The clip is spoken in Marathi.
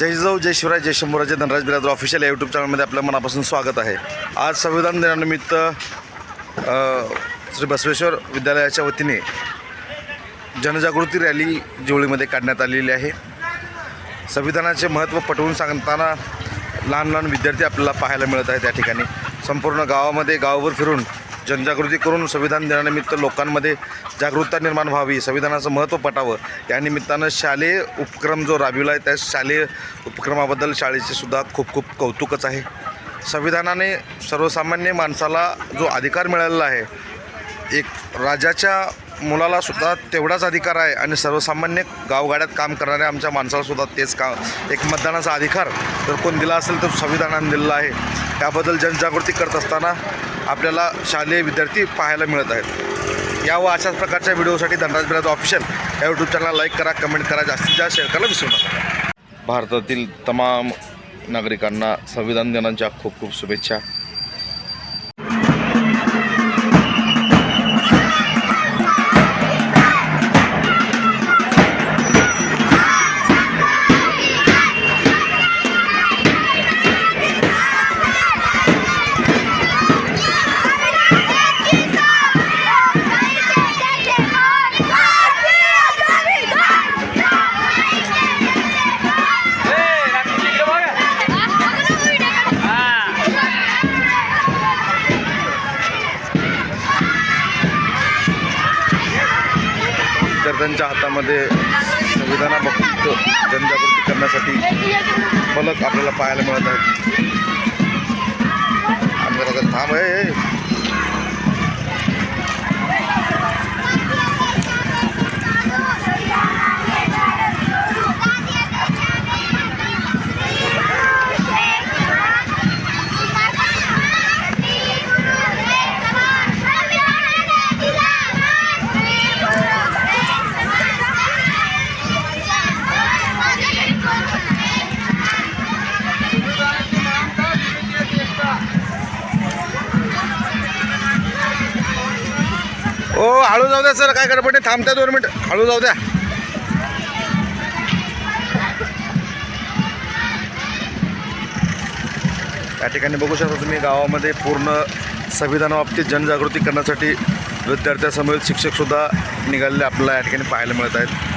जय जिजाऊ जय शिवराय जय शंभूराजे धनराज बिराजदार ऑफिशियल या यूट्यूब चॅनलमध्ये आपल्या मनापासून स्वागत आहे. आज संविधान दिनानिमित्त श्री बसवेश्वर विद्यालयाच्या वतीने जनजागृती रॅली जिवळीमध्ये काढण्यात आलेली आहे. संविधानाचे महत्त्व पटवून सांगताना लहान लहान विद्यार्थी आपल्याला पाहायला मिळत आहेत त्या ठिकाणी. संपूर्ण गावामध्ये गावावर फिरून जनजागृती करून संविधान दिनानिमित्त लोकांमध्ये जागरूकता निर्माण व्हावी. संविधानाचं महत्त्व पटावं. या निमित्तानं शालेय उपक्रम जो राबविला आहे त्या शालेय उपक्रमाबद्दल शाळेचे सुद्धा खूप खूप कौतुकच आहे. संविधानाने सर्वसामान्य माणसाला जो अधिकार मिळालेला आहे एक राजाच्या मुलाला सुद्धा तेवढाच अधिकार आहे आणि सर्वसामान्य गावगाड्यात काम करणाऱ्या आमच्या माणसाला सुद्धा तेच का एक मतदानाचा अधिकार जर कोण दिला असेल तर संविधानाने दिलेला आहे. त्याबद्दल जनजागृती करत असताना आपल्याला शालेय विद्यार्थी पाहायला मिळत आहेत. या व अशाच प्रकारच्या व्हिडिओसाठी धनराज बिराज ऑफिशियल या यूट्यूब चॅनलला लाईक करा कमेंट करा जास्तीत जास्त शेअर करायला विसरू नका. भारतातील तमाम नागरिकांना संविधान दिनांच्या खूप खूप शुभेच्छा. विद्यार्थ्यांच्या हातामध्ये संविधानाबाबत जनजागृती करण्यासाठी फलक आपल्याला पाहायला मिळत आहेत आम्ही जरा आता थांब आहे ओ हळू जाऊ द्या सर काय करा नाही थांबत्या दोन मिनिट. हळू जाऊ द्या. या ठिकाणी बघू शकता तुम्ही गावामध्ये पूर्ण संविधानाबाबतीत जनजागृती करण्यासाठी विद्यार्थ्यासमोर शिक्षकसुद्धा निघालेले आपल्याला या ठिकाणी पाहायला मिळत आहेत.